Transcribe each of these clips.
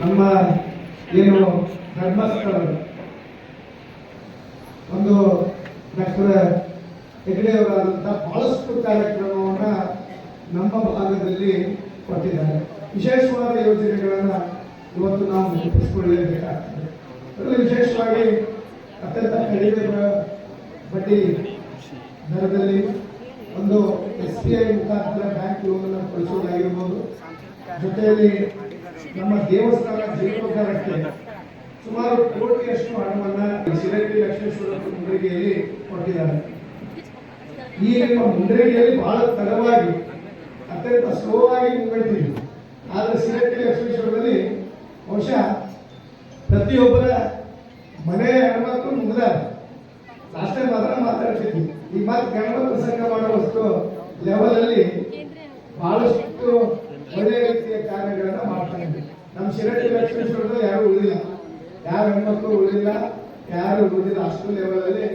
ನಮ್ಮ ಏನು ಧರ್ಮಸ್ಥಳ ಒಂದು ಡಾಕ್ಟರ್ ಹೆಗಡೆಯವರಾದಂಥ ಬಹಳಷ್ಟು ಕಾರ್ಯಕ್ರಮವನ್ನ ನಮ್ಮ ಭಾಗದಲ್ಲಿ ಕೊಟ್ಟಿದ್ದಾರೆ. ವಿಶೇಷವಾದ ಯೋಜನೆಗಳನ್ನ ಇವತ್ತು ನಾವು ರೂಪಿಸಿಕೊಳ್ಳಲೇಬೇಕಾಗ್ತದೆ. ಅದರಲ್ಲಿ ವಿಶೇಷವಾಗಿ ಅತ್ಯಂತ ಕಡಿಮೆ ಬಡ್ಡಿ ದರದಲ್ಲಿ ಒಂದು ಎಸ್ ಬಿ ಐ ಮುಖಾಂತರ ಬ್ಯಾಂಕ್ ಲೋನ್ ಕೊಡಿಸೋದಾಗಿರ್ಬೋದು ಜೊತೆಯಲ್ಲಿ ನಮ್ಮ ದೇವಸ್ಥಾನ ಜೀರ್ಣೋದ್ಧಾರಕ್ಕೆ ಸುಮಾರು ಕೋಟಿಯಷ್ಟು ಹಣವನ್ನ ಶಿರಕ್ಕಿ ಲಕ್ಷ್ಮೇಶ್ವರ ಮುಂಡ್ರಿಗೆಯಲ್ಲಿ ಕೊಟ್ಟಿದ್ದಾರೆ. ಈ ನಿಮ್ಮ ಮುಂಡ್ರಿಗೆಯಲ್ಲಿ ಬಹಳ ತಡವಾಗಿ, ಅತ್ಯಂತ ಸ್ಲೋ ಆಗಿ ಮುಂಗಡ್ತೀವಿ. ಆದ್ರೆ ಶಿರಕ್ಕಿ ಲಕ್ಷ್ಮೇಶ್ವರದಲ್ಲಿ ಬಹುಶಃ ಪ್ರತಿಯೊಬ್ಬರ ಮನೆ ಹೆಣ್ಮಕ್ಳು ಮುಗಿದಾರೆ ಲಾಸ್ಟ್ ಮಾತ್ರ ಮಾತಾಡ್ತಿದ್ವಿ. ಈ ಮಾತು ಗಣಪ ಪ್ರಸಂಗ ಮಾಡುವಷ್ಟು ಲೆವೆಲಲ್ಲಿ ಬಹಳಷ್ಟು ಒಳ್ಳೆಯ ರೀತಿಯ ಕಾರ್ಯಗಳನ್ನ ಮಾಡ್ತಾ ಇದ್ವಿ ನಮ್ಮ ಲಕ್ಷ್ಮಿ ಲಕ್ಷ್ಮೇಶ್ವರದ ಯಾರು ಉಳಿದಿಲ್ಲ. ಯಾರು ಹೆಣ್ಮಕ್ಳು ಉಳಿದಿಲ್ಲ, ಯಾರು ಉಳಿದಿಲ್ಲ ಅಷ್ಟು ಲೆವೆಲಲ್ಲಿ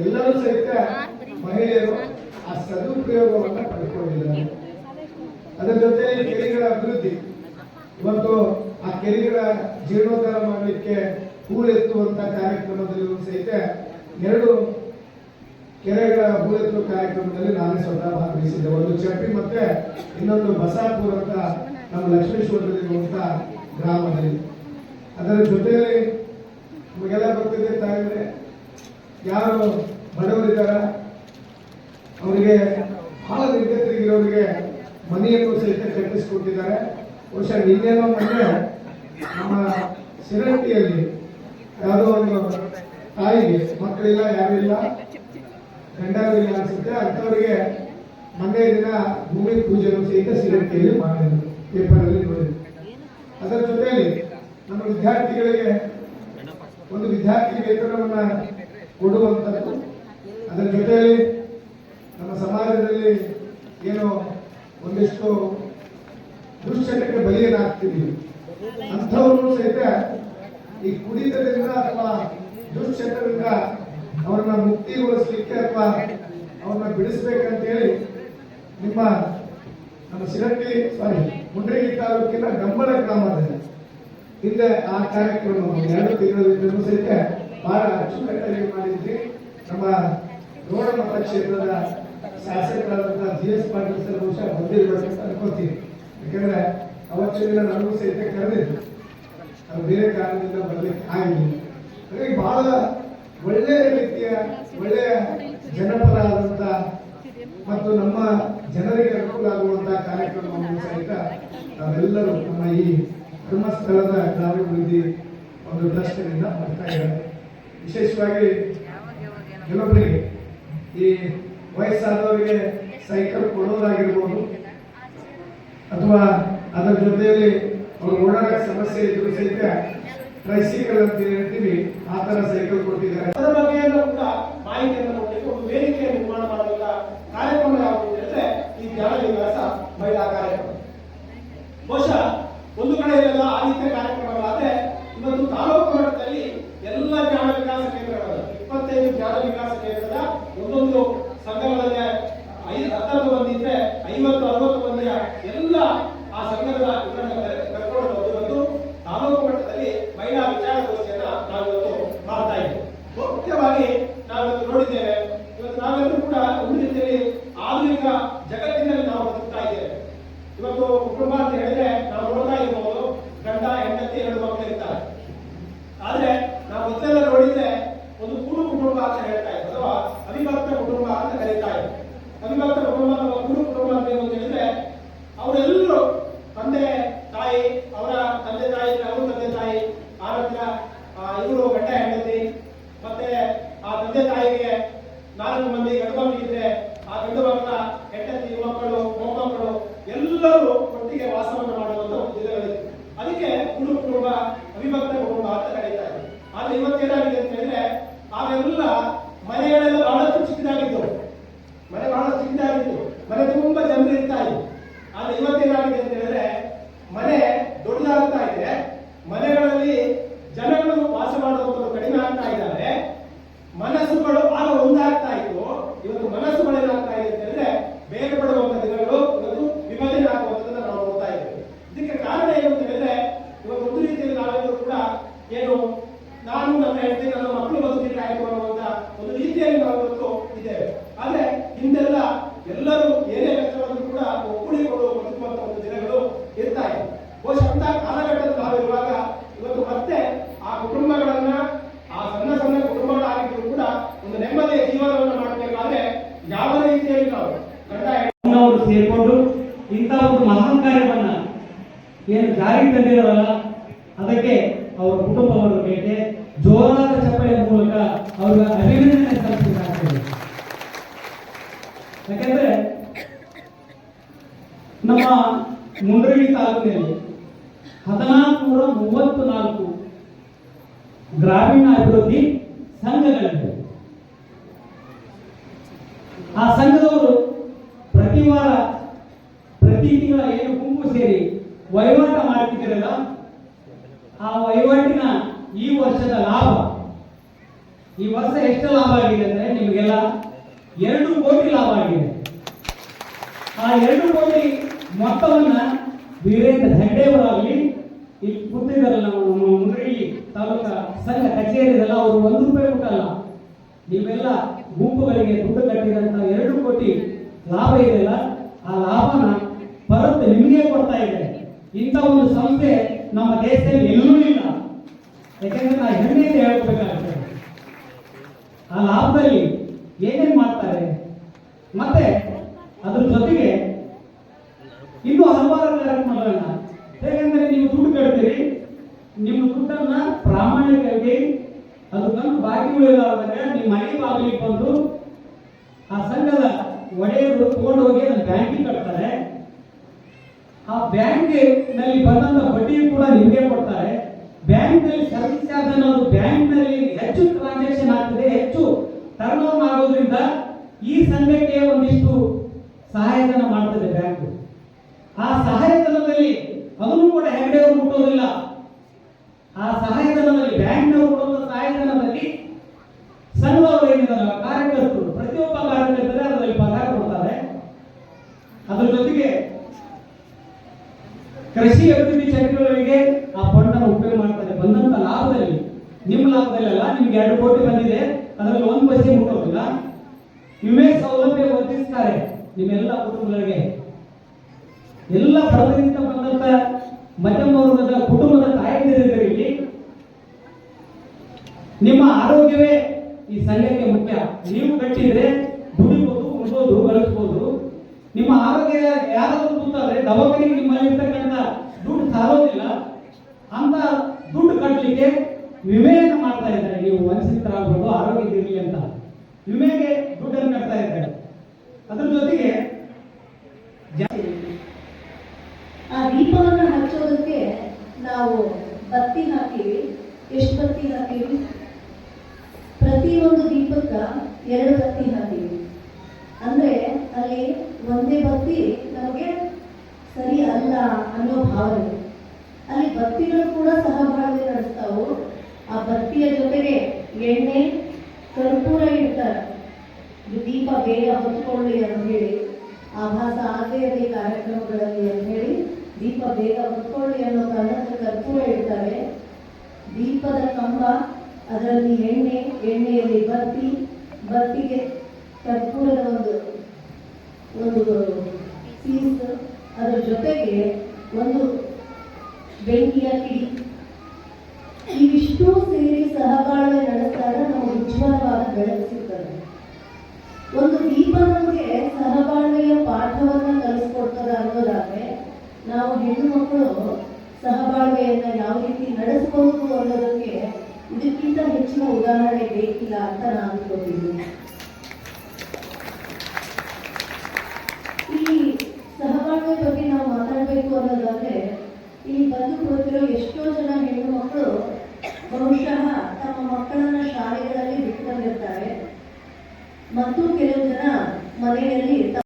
ಎಲ್ಲರೂ ಸಹಿತ ಮಹಿಳೆಯರು ಆ ಸದುಪಯೋಗವನ್ನ ಪಡ್ಕೊಂಡಿದ್ದಾರೆ. ಅದರ ಜೊತೆ ಕೆರೆಗಳ ಅಭಿವೃದ್ಧಿ. ಇವತ್ತು ಆ ಕೆರೆಗಳ ಜೀರ್ಣೋದ್ಧಾರ ಮಾಡಲಿಕ್ಕೆ ಹೂಳೆತ್ತುವಂತ ಕಾರ್ಯಕ್ರಮದಲ್ಲಿ ಸಹಿತ ಎರಡು ಕೆರೆಗಳ ಹೂಳೆತ್ತುವ ಕಾರ್ಯಕ್ರಮದಲ್ಲಿ ನಾನೇ ಸ್ವತಃ ಭಾಗವಹಿಸಿದ್ದೆ. ಒಂದು ಚಪ್ಪಿ ಮತ್ತೆ ಇನ್ನೊಂದು ಬಸಾಪುರ ಅಂತ ನಮ್ಮ ಲಕ್ಷ್ಮೇಶ್ವರದಲ್ಲಿರುವಂತ ಗ್ರಾಮದಲ್ಲಿ ಅದರ ಜೊತೆಯಲ್ಲಿ ನಮಗೆಲ್ಲ ಗೊತ್ತಿದೆ ತಾಯಿದ್ರೆ ಯಾರು ಬಡವರಿದ್ದಾರ? ಅವರಿಗೆ ಬಹಳ ನಿರ್ಗತರಿಗಿರೋರಿಗೆ ಮನೆಯನ್ನು ಸಹಿತ ಕಟ್ಟಿಸಿಕೊಟ್ಟಿದ್ದಾರೆ. ಬಹುಶಃ ನಿನ್ನೆನೋ ಮನೆ ನಮ್ಮ ಸಿರಂಟಿಯಲ್ಲಿ ಯಾವುದೋ ಒಂದು ತಾಯಿಗೆ, ಮಕ್ಕಳಿಲ್ಲ ಯಾರಿಲ್ಲ ಗಂಡರಿಲ್ಲ ಅನ್ಸುತ್ತೆ. ಅಂಥವರಿಗೆ ಮೊನ್ನೆ ದಿನ ಭೂಮಿ ಪೂಜೆಯನ್ನು ಸಹಿತ ಸಿರಂಟಿಯಲ್ಲಿ ಮಾಡಿದ್ರು, ಪೇಪರಲ್ಲಿ ನೋಡಿದ್ರು. ಅದರ ಜೊತೆಯಲ್ಲಿ ನಮ್ಮ ವಿದ್ಯಾರ್ಥಿಗಳಿಗೆ ಒಂದು ವಿದ್ಯಾರ್ಥಿ ವೇತನವನ್ನ ಕೊಡುವಂಥದ್ದು. ಅದರ ಜೊತೆಯಲ್ಲಿ ನಮ್ಮ ಸಮಾಜದಲ್ಲಿ ಏನು ಒಂದಿಷ್ಟು ದುಶ್ಚಟಕ್ಕೆ ಬಲಿಯನ್ನಾಗ್ತೀವಿ ಅಂಥವ್ರು ಸಹಿತ ಈ ಕುಡಿತದಿಂದ ಅಥವಾ ದುಶ್ಚಟದಿಂದ ಅವ್ರನ್ನ ಮುಕ್ತಿಗೊಳಿಸ್ಲಿಕ್ಕೆ ಅಥವಾ ಅವ್ರನ್ನ ಬಿಡಿಸ್ಬೇಕಂತೇಳಿ ನಿಮ್ಮ ನಮ್ಮ ಶಿರಟ್ಟಿ ಸಾರಿ, ಮುಂಡ್ರಿಗಿ ತಾಲೂಕಿನ ಗಂಬಳ ಗ್ರಾಮದಲ್ಲಿ ಹಿಂದೆ ಆ ಕಾರ್ಯಕ್ರಮ ಎರಡು ತಿಂಗಳಿಂದಲೂ ಸಹಿತ ಬಹಳ ಅಚ್ಚುಕಟ್ಟಾಗಿ ಮಾಡಿದ್ವಿ. ನಮ್ಮ ರೋಣ ಮತಕ್ಷೇತ್ರದ ಶಾಸಕರಾದಂತಹ ಜಿ ಎಸ್ ಪಾಟೀಲ್ ಸರ್ ಬಹುಶಃ ಬಂದಿರಬೇಕು ಅಂತ ಅನ್ಕೋತೀನಿ ಯಾಕಂದ್ರೆ ಅವತ್ತಿನ ನನಗೂ ಸಹಿತ ಕರೆದಿದ್ರು. ಅದು ಬೇರೆ ಕಾರಣದಿಂದ ಬರ್ಲಿಕ್ಕೆ ಆಗಿಲ್ಲ. ಹಾಗಾಗಿ ಬಹಳ ಒಳ್ಳೆಯ ರೀತಿಯ, ಒಳ್ಳೆಯ ಜನಪರ ಆದಂತ ಮತ್ತು ನಮ್ಮ ಜನರಿಗೆ ಅನುಕೂಲ ಆಗುವಂತಹ ಕಾರ್ಯಕ್ರಮವನ್ನು ಸಹಿತ ನಾವೆಲ್ಲರೂ ನಮ್ಮ ಈ ಧರ್ಮಸ್ಥಳದ ಗ್ರಾಮಾಭಿವೃದ್ಧಿ ಒಂದು ದರ್ಶನದಿಂದ ಬರ್ತಾ ಇದ್ದಾರೆ. ವಿಶೇಷವಾಗಿ ಕೆಲವೊಬ್ಬರಿಗೆ ಈ ವಯಸ್ಸಾದವರಿಗೆ ಸೈಕಲ್ ಕೊಡೋದಾಗಿರ್ಬೋದು, ಅಥವಾ ಅದರ ಜೊತೆಯಲ್ಲಿ ಅವ್ರು ಓಡಾಡಕ್ಕೆ ಸಮಸ್ಯೆ ಇದ್ರು ಸಹಿತ ಟ್ರೈಸಿಕಲ್ ಅಂತ ಹೇಳ್ತೀವಿ, ಆ ತರ ಸೈಕಲ್ ಕೊಟ್ಟಿದ್ದಾರೆ ಅದರ ಬಗ್ಗೆಯಲ್ಲೂ ಕೂಡ ಮಾಹಿತಿಯನ್ನು ಕೊಡಲಿಕ್ಕೆ ಒಂದು ವೇದಿಕೆ ನಿರ್ಮಾಣ ಮಾಡುವಂತ ಕಾರ್ಯಕ್ರಮ ಯಾವುದು ಹೇಳಿದ್ರೆ ಈ ಜ್ಞಾನ ವಿಕಾಸ ಮಹಿಳಾ ಕಾರ್ಯಕ್ರಮ ಬಹುಶಃ ಒಂದು ಕಡೆ ಇರಲ್ಲ ಆ ರೀತಿಯ ಕಾರ್ಯಕ್ರಮಗಳಾದ್ರೆ ಇವತ್ತು ತಾಲೂಕು ಮಟ್ಟದಲ್ಲಿ ಎಲ್ಲ ಜ್ಞಾನ ವಿಕಾಸ ಕೇಂದ್ರಗಳು ಇಪ್ಪತ್ತೈದು ಜ್ಞಾನ ವಿಕಾಸ ಕೇಂದ್ರದ ಒಂದೊಂದು ಸಂಘಗಳಲ್ಲಿ ಐದು ಹತ್ತೊಂದು ಮಂದಿ ಇದ್ರೆ ಐವತ್ತು ಅರವತ್ತು ಮಂದಿಯ ಎಲ್ಲ ಆ ಸಂಘದ ಇವರನ್ನ ಕರೆ- ಕರ್ಕೊಂಡು ಬಂದು ಇವತ್ತು ತಾಲೂಕು ಮಟ್ಟದಲ್ಲಿ ಮಹಿಳಾ ವಿಚಾರಗೋಷ್ಠಿಯನ್ನ ನಾವಿವತ್ತು ಮಾಡ್ತಾ ಇದ್ದೇವೆ ಮುಖ್ಯವಾಗಿ ನಾವಿವತ್ತು ನೋಡಿದ್ದೇವೆ ಇವತ್ತು ನಾವೆಲ್ಲರೂ ಕೂಡ ಒಂದು ರೀತಿಯಲ್ಲಿ ಆಧುನಿಕ ಜಗತ್ತಿನಲ್ಲಿ ನಾವು ಬದುಕ್ತಾ ಇದ್ದೇವೆ. ಇವತ್ತು ಕುಟುಂಬ ಅಂತ ಹೇಳಿದ್ರೆ ನಾವು ನೋಡ್ತಾ ಇರ್ಬೋದು ಗಂಡ, ಹೆಂಡತಿ ಎರಡು ಮಕ್ಕಳು ಇರ್ತಾರೆ ಆದ್ರೆ ನಾವು ಮೊದಲೆಲ್ಲ ನೋಡಿದ್ರೆ ಒಂದು ಕೂಡು ಕುಟುಂಬ ಅಂತ ಹೇಳ್ತಾ ಇದ್ವಿ ಅಥವಾ ಅವಿಭಕ್ತ ಕುಟುಂಬ ಅಂತ ಕರೀತಾ ಇದ್ವಿ ಅವಿಭಕ್ತ ಕುಟುಂಬ ಅಥವಾ ಕೂಡು ಕುಟುಂಬ ಅಂತ ಏನು ಅಂತ ಹೇಳಿದ್ರೆ ಅವರೆಲ್ಲರೂ ತಂದೆ ತಾಯಿ ಅವರ ತಂದೆ ತಾಯಿ ಅವರು ತಂದೆ ತಾಯಿ ಆ ನಂತರ ಇವರು ಗಂಡ ಹೆಂಡತಿ ಮತ್ತೆ ಆ ತಂದೆ ತಾಯಿಗೆ ನಾಲ್ಕು ಮಂದಿ ಗಂಡು ಮಕ್ಕಳಿದ್ರೆ ಆ ಗಂಡು ಮಕ್ಕಳ ಹೆಂಡತಿ ಮಕ್ಕಳು ಮೊಮ್ಮಕ್ಕಳು ಎಲ್ಲರೂ ಒಟ್ಟಿಗೆ ವಾಸವನ್ನು ಮಾಡುವಂತ ಒಂದು ದಿನಗಳಿತ್ತು ಅದಕ್ಕೆ ಕುಡು ಕುಟುಂಬ ಅವಿಭಕ್ತ ಕುಟುಂಬ ಅಂತ ಕರೀತಾರೆ ಆದ್ರೆ ಇವತ್ತೇನಾಗಿದೆ ಅಂತ ಹೇಳಿದ್ರೆ ಅವೆಲ್ಲ ಮನೆಗಳೆಲ್ಲ ಬಹಳಷ್ಟು ಚಿಕ್ಕದಾಗಿದ್ದವು ಮನೆ ಬಹಳ ಚಿಕ್ಕದಾಗಿತ್ತು ಮನೆ ತುಂಬಾ ಜನರು ಇರ್ತಾ ಇದ್ರು ಆದ್ರೆ ಇವತ್ತೇನಾಗಿದೆ ಅಂತ ಹೇಳಿದ್ರೆ ಮನೆ ದೊಡ್ಡದಾಗ್ತಾ ಇದೆ ಮನೆಗಳಲ್ಲಿ ಜನಗಳು ವಾಸ ಮಾಡುವಂಥದ್ದು ಕಡಿಮೆ ಆಗ್ತಾ ಇದ್ದಾರೆ ಮನಸ್ಸುಗಳು ಆಗ ಒಂದಾಗ್ತಾ ಇತ್ತು ಇವತ್ತು ಮನಸ್ಸುಗಳು ಏನಾಗ್ತಾ ಇದೆ ಅಂತ ಹೇಳಿದ್ರೆ ಬೇಗ ಪಡುವಂತ ದಿನಗಳು ಇವತ್ತು ವಿಭಜನೆ ಆಗುವಂಥದ್ದನ್ನ ನಾವು ನೋಡ್ತಾ ಇದ್ದೇವೆ ಇದಕ್ಕೆ ಕಾರಣ ಏನು ಅಂತ ಹೇಳಿದ್ರೆ ಬಹುಶಃ ಅಂತ ಕಾಲಘಟ್ಟದಲ್ಲಿ ನಾವಿರುವಾಗ ಇವತ್ತು ಮತ್ತೆ ಆ ಕುಟುಂಬಗಳನ್ನ ಆ ಸಣ್ಣ ಸಣ್ಣ ಕುಟುಂಬಗಳಾಗಿದ್ರು ಕೂಡ ಒಂದು ನೆಮ್ಮದಿಯ ಜೀವನವನ್ನು ಮಾಡಬೇಕಾದ್ರೆ ಯಾವ ರೀತಿಯಲ್ಲಿ ನಾವು ಗಂಡ ಹೆಣ್ಣು ಅವರು ಸೇರಿಕೊಂಡು ಇಂಥ ಒಂದು ಮಹಾನ್ ಕಾರ್ಯವನ್ನ ಏನು ಜಾರಿಗೆ ತಂದಿದಾರಲ್ಲ ಅದಕ್ಕೆ ಅವರ ಕುಟುಂಬವನ್ನು ಬೇಟೆ ಜೋರಾದ ಚಪ್ಪಲಿಯ ಮೂಲಕ ಅವರ ಅಭಿನಂದನೆ ಸಲ್ಲಿಸಬೇಕಾಗ್ತದೆ. ಯಾಕೆಂದ್ರೆ ನಮ್ಮ ಮುಂಡ್ರಗಿ ತಾಲೂಕಿನಲ್ಲಿ ಹದಿನಾಲ್ಕು ನೂರ ಮೂವತ್ತು ನಾಲ್ಕು ಗ್ರಾಮೀಣ ಅಭಿವೃದ್ಧಿ ಸಂಘಗಳಿವೆ. ಆ ಸಂಘದವರು ವಹಿವಾಟಿನ ಈ ವರ್ಷದ ಲಾಭ. ಈ ವರ್ಷ ಎಷ್ಟು ಲಾಭ ಆಗಿದೆ ಅಂದ್ರೆ ನಿಮಗೆಲ್ಲ ಎರಡು ಕೋಟಿ ಲಾಭ ಆಗಿದೆ. ಆ ಎರಡು ಕೋಟಿ ಮೊತ್ತವನ್ನ ವೀರೇಂದ್ರ ಹೆಗ್ಡೆಯವರಾಗಲಿ ಇಲ್ಲಿ ಕೂತಿದ್ದಾರಲ್ಲ ನಮ್ಮ ಮುಂದಿ ತಾಲೂಕಾ ಸಂಘ ಕಚೇರಿದಲ್ಲ ಅವರು ಒಂದು ರೂಪಾಯಿ ಕೊಟ್ಟಲ್ಲ ನೀವೆಲ್ಲ ಗುಂಪುಗಳಿಗೆ ದುಡ್ಡು ಕಟ್ಟಿದಂತ ಎರಡು ಕೋಟಿ ಲಾಭ ಇದೆಯಲ್ಲ, ಆ ಲಾಭನ ಬರುತ್ತೆ ನಿಮಗೆ ಕೊಡ್ತಾ ಇದೆ. ಇಂಥ ಒಂದು ಸಂಸ್ಥೆ ನಮ್ಮ ದೇಶದಲ್ಲಿ ಎಲ್ಲೂ ಇಲ್ಲ. ಯಾಕಂದ್ರೆ ನಾ ಹೆಮ್ಮೆಯಿಂದ ಹೇಳ್ಬೇಕಾಗ್ತದೆ ಆ ಲಾಭದಲ್ಲಿ ಏನೇನು ಮಾಡ್ತಾರೆ? ಮತ್ತೆ ಅದ್ರ ಜೊತೆಗೆ ಇನ್ನೂ ಹಲವಾರು ಕಾರ್ಯಕ್ರಮಗಳನ್ನ ಹೇಗೆಂದ್ರೆ ನೀವು ದುಡ್ಡು ಕಟ್ತೀರಿ, ನಿಮ್ಮ ದುಡ್ಡನ್ನ ಪ್ರಾಮಾಣಿಕವಾಗಿ ಅದು ಬಂದು ಬಾಕಿ ನಿಮ್ಮ ಮನೆ ಬಾಗಿಲಿಗೆ ಬಂದು ಆ ಸಂಘದ ಒಡೆಯರು ತಗೊಂಡು ಹೋಗಿ ಅದನ್ನು ಬ್ಯಾಂಕಿಗೆ ಕಟ್ತಾರೆ. ಆ ಬ್ಯಾಂಕ್ನಲ್ಲಿ ಬಂದಂತ ಬಡ್ಡಿ ಕೂಡ ನಿಮಗೆ ಕೊಡ್ತಾರೆ. ಬ್ಯಾಂಕ್ನಲ್ಲಿ ಸರ್ವಿಸ್ ಚಾರ್ಜ್ ಅನ್ನೋದು ಬ್ಯಾಂಕ್ನಲ್ಲಿ ಹೆಚ್ಚು ಟ್ರಾನ್ಸಾಕ್ಷನ್ ಆಗ್ತದೆ, ಹೆಚ್ಚು ಟರ್ನ್ ಓವರ್ ಆಗೋದ್ರಿಂದ ಈ ಸಂಘಕ್ಕೆ ಒಂದಿಷ್ಟು ಸಹಾಯಧನ ಮಾಡ್ತದೆ ಬ್ಯಾಂಕ್. ಆ ಸಹಾಯಧನದಲ್ಲಿ ಅದನ್ನು ಕೂಡ ಹೆಗ್ಡೆ ಅವರು ಮುಟ್ಟೋದಿಲ್ಲ. ಆ ಸಹಾಯಧನದಲ್ಲಿ ಬ್ಯಾಂಕ್ನವರು ಕೊಡುವ ಸಹಾಯಧನದಲ್ಲಿ ಸಂಘವರು ಏನಿದಲ್ಲ ಕಾರ್ಯಕರ್ತರು, ಪ್ರತಿಯೊಬ್ಬ ಕಾರ್ಯಕರ್ತರೇ ಅದರಲ್ಲಿ ಪಗಾರ ಕೊಡ್ತಾರೆ. ಅದ್ರ ಜೊತೆಗೆ ಕೃಷಿ ಅಭಿವೃದ್ಧಿ ಚಟುವಟಿಕೆಗಳಿಗೆ ಆ ಫಂಡ್ ಅನ್ನು ಉಪಯೋಗ ಮಾಡ್ತಾರೆ ಬಂದಂತ ಲಾಭದಲ್ಲಿ ನಿಮ್ಮ ಲಾಭದಲ್ಲೆಲ್ಲ ನಿಮ್ಗೆ ಎರಡು ಕೋಟಿ ಬಂದಿದೆ. ಅದರಲ್ಲಿ ಒಂದು ಪೈಸೆ ಮುಟ್ಟೋದಿಲ್ಲ. ವಿಮೆ ಸೌಲಭ್ಯ ಒದಗಿಸ್ತಾರೆ ನಿಮ್ಮೆಲ್ಲ ಕುಟುಂಬಗಳಿಗೆ. ಎಲ್ಲ ಬಡವರಿಂದ ಬಂದಂತ ಮಧ್ಯಮ ವರ್ಗದ ಕುಟುಂಬದ ತಾಯಂದಿರಿಗೆ ನಿಮ್ಮ ಆರೋಗ್ಯವೇ ಈ ಸಂಘಕ್ಕೆ ಮುಖ್ಯ. ನೀವು ಕಟ್ಟಿದ್ರೆ ದುಡಿಬಹುದು ಉಳ್ಬೋದು ಬಳಸ್ಬೋದು ನಿಮ್ಮ ಆರೋಗ್ಯ ಯಾರಾದ್ರೂ ಕೂತಾದ್ರೆ ದವಾಖಾನೆಗೆ ನಿಮ್ಮಲ್ಲಿ ಇರ್ತಕ್ಕಂಥ ದುಡ್ಡು ಸಾರೋದಿಲ್ಲ. ಅಂತ ದುಡ್ಡು ಕಟ್ಟಲಿಕ್ಕೆ ವಿಮೆಯನ್ನು ಮಾಡ್ತಾ ಇದ್ದಾರೆ. ನೀವು ವಂಚಿತರಾಗಬಹುದು ಆರೋಗ್ಯ ಇರಲಿ ಅಂತ. ವಿಮೆಗೆ ದುಡ್ಡನ್ನು ಕಟ್ತಾ ಇದ್ದಾರೆ. ಅದ್ರ ಜೊತೆಗೆ ಆ ದೀಪವನ್ನು ಹಚ್ಚೋದಕ್ಕೆ ನಾವು ಬತ್ತಿ ಹಾಕ್ತೀವಿ ಎಷ್ಟು ಬತ್ತಿ ಹಾಕ್ತೀವಿ ಪ್ರತಿ ಒಂದು ದೀಪಕ್ಕ ಎರಡು ಬತ್ತಿ ಹಾಕ್ತೀವಿ ಅಂದ್ರೆ ಅಲ್ಲಿ ಒಂದೇ ಬತ್ತಿ ನಮಗೆ ಸರಿ ಅಲ್ಲ ಅನ್ನೋ ಭಾವನೆ. ಅಲ್ಲಿ ಬತ್ತಿಗಳು ಕೂಡ ಸಹಭಾಗಿ ನಡೆಸ್ತಾವು. ಆ ಬತ್ತಿಯ ಜೊತೆಗೆ ಎಣ್ಣೆ, ಕರ್ಪೂರ ಇಡ್ತಾರೆ. ದೀಪ ಬೇಗ ಹೊತ್ಕೊಳ್ಳಿ ಅಂತ ಹೇಳಿ, ಆಭಾಸ ಇರಲಿ ಕಾರ್ಯಕ್ರಮಗಳಲ್ಲಿ ಅಂತ ಹೇಳಿ ದೀಪ ಬೇಗ ಹೊತ್ಕೊಳ್ಳಿ ಅನ್ನೋ ಕಾರಣಕ್ಕೆ ಕರ್ಪೂರ ಇಡ್ತಾರೆ. ದೀಪದ ಕಂಬ, ಅದರಲ್ಲಿ ಎಣ್ಣೆ, ಎಣ್ಣೆಯಲ್ಲಿ ಬತ್ತಿ, ಬತ್ತಿಗೆ ಕರ್ಪೂರದ ಒಂದು ಒಂದು ಪೀಸ್ ಅದರ ಜೊತೆಗೆ ಒಂದು ಬೆಂಕಿಯ ಕಿಡಿ. ಹೆಣ್ಣು ಮಕ್ಕಳು ಸಹಬಾಳ್ವೆಯನ್ನ ಯಾವ ರೀತಿ ನಡೆಸಬಹುದು ಅನ್ನೋದಕ್ಕೆ ಇದಕ್ಕಿಂತ ಹೆಚ್ಚಿನ ಉದಾಹರಣೆ ಬೇಕಿಲ್ಲ ಅಂತ ನಾನು ಕೊಟ್ಟಿದ್ದೀನಿ ಈ ಸಹಬಾಳ್ವೆ ಬಗ್ಗೆ ನಾವು ಮಾತಾಡಬೇಕು ಅನ್ನೋದಾದ್ರೆ ಇಲ್ಲಿ ಬಂದು ಕುಳಿತಿರೋ ಎಷ್ಟೋ ಜನ ಹೆಣ್ಣು ಮಕ್ಕಳು ಬಹುಶಃ ತಮ್ಮ ಮಕ್ಕಳನ್ನ ಶಾಲೆಗಳಲ್ಲಿ ಬಿಟ್ಟು ಬಂದಿರ್ತಾರೆ. ಮತ್ತು ಕೆಲವು ಜನ ಮನೆಯಲ್ಲಿ